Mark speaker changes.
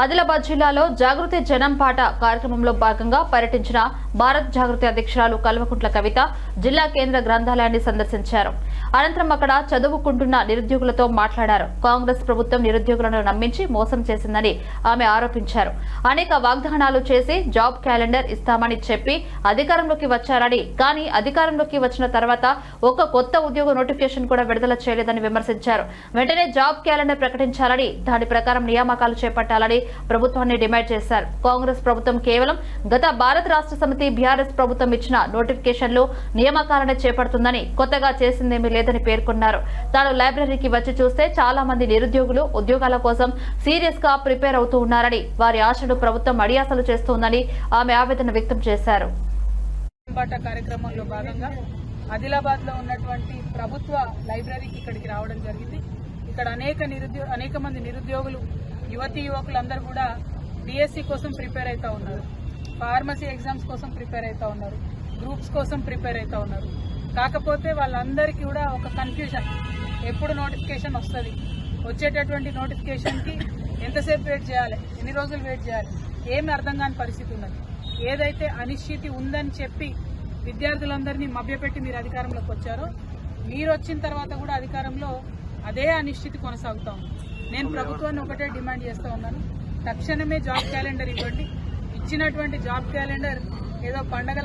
Speaker 1: ఆదిలాబాద్ జిల్లాలో జాగృతి జనం పాట కార్యక్రమంలో భాగంగా పర్యటించిన భారత్ జాగృతి అధ్యక్షురాలు కల్వకుంట్ల కవిత జిల్లా కేంద్ర గ్రంథాలయాన్ని సందర్శించారు. అనంతరం అక్కడ చదువుకుంటున్న నిరుద్యోగులతో మాట్లాడారు. కాంగ్రెస్ ప్రభుత్వం నిరుద్యోగులను నమ్మించి మోసం చేసిందని ఆమె ఆరోపించారు. అనేక వాగ్దానాలు చేసి జాబ్ క్యాలెండర్ ఇస్తామని చెప్పి అధికారంలోకి వచ్చారని కానీ అధికారంలోకి వచ్చిన తర్వాత ఒక కొత్త ఉద్యోగ నోటిఫికేషన్ కూడా విడుదల చేయలేదని విమర్శించారు. వెంటనే జాబ్ క్యాలెండర్ ప్రకటించాలని దాని ప్రకారం నియామకాలు చేపట్టాలని ప్రభుత్వాన్ని డిమాండ్ చేశారు. కాంగ్రెస్ ప్రభుత్వం కేవలం గత భారత రాష్ట్ర సమితి బీఆర్ఎస్ ప్రభుత్వం ఇచ్చిన నోటిఫికేషన్లు నియామకాలను చేపడుతుందని కొత్తగా చేసిందేమీ లేదు లేదని పేర్కొన్నారు. తాను లైబ్రరీకి వచ్చి చూస్తే చాలా మంది నిరుద్యోగులు ఉద్యోగాల కోసం సీరియస్గా ప్రిపేర్ అవుతూ ఉన్నారని వారి ఆశలు ప్రభుత్వం అడియాసలు చేస్తోందని ఆమె ఆవేదన వ్యక్తం చేశారు.
Speaker 2: కార్యక్రమంలో భాగంగా ఆదిలాబాద్లో ఉన్నటువంటి ప్రభుత్వ లైబ్రరీకి ఇక్కడికి రావడం జరిగింది. ఇక్కడ అనేక నిరుద్యో అనేక మంది నిరుద్యోగులు యువతి యువకులందరూ కూడా డిఎస్సి కోసం ప్రిపేర్ అవుతా ఉన్నారు. ఫార్మసీ ఎగ్జామ్స్ కోసం ప్రిపేర్ అవుతా ఉన్నారు. గ్రూప్స్ కోసం ప్రిపేర్ అవుతా ఉన్నారు. కాకపోతే వాళ్ళందరికీ కూడా ఒక కన్ఫ్యూజన్ ఎప్పుడు నోటిఫికేషన్ వస్తుంది? వచ్చేటటువంటి నోటిఫికేషన్కి ఎంతసేపు వెయిట్ చేయాలి? ఎన్ని రోజులు వెయిట్ చేయాలి? ఏమి అర్థం కాని పరిస్థితి ఉన్నది. ఏదైతే అనిశ్చితి ఉందని చెప్పి విద్యార్థులందరినీ మభ్యపెట్టి మీరు అధికారంలోకి వచ్చారో మీరు వచ్చిన తర్వాత కూడా అధికారంలో అదే అనిశ్చితి కొనసాగుతా ఉంది. నేను ప్రభుత్వాన్ని ఒకటే డిమాండ్ చేస్తా ఉన్నాను. తక్షణమే జాబ్ క్యాలెండర్ ఇవ్వండి. ఇచ్చినటువంటి జాబ్ క్యాలెండర్ ఏదో పండగల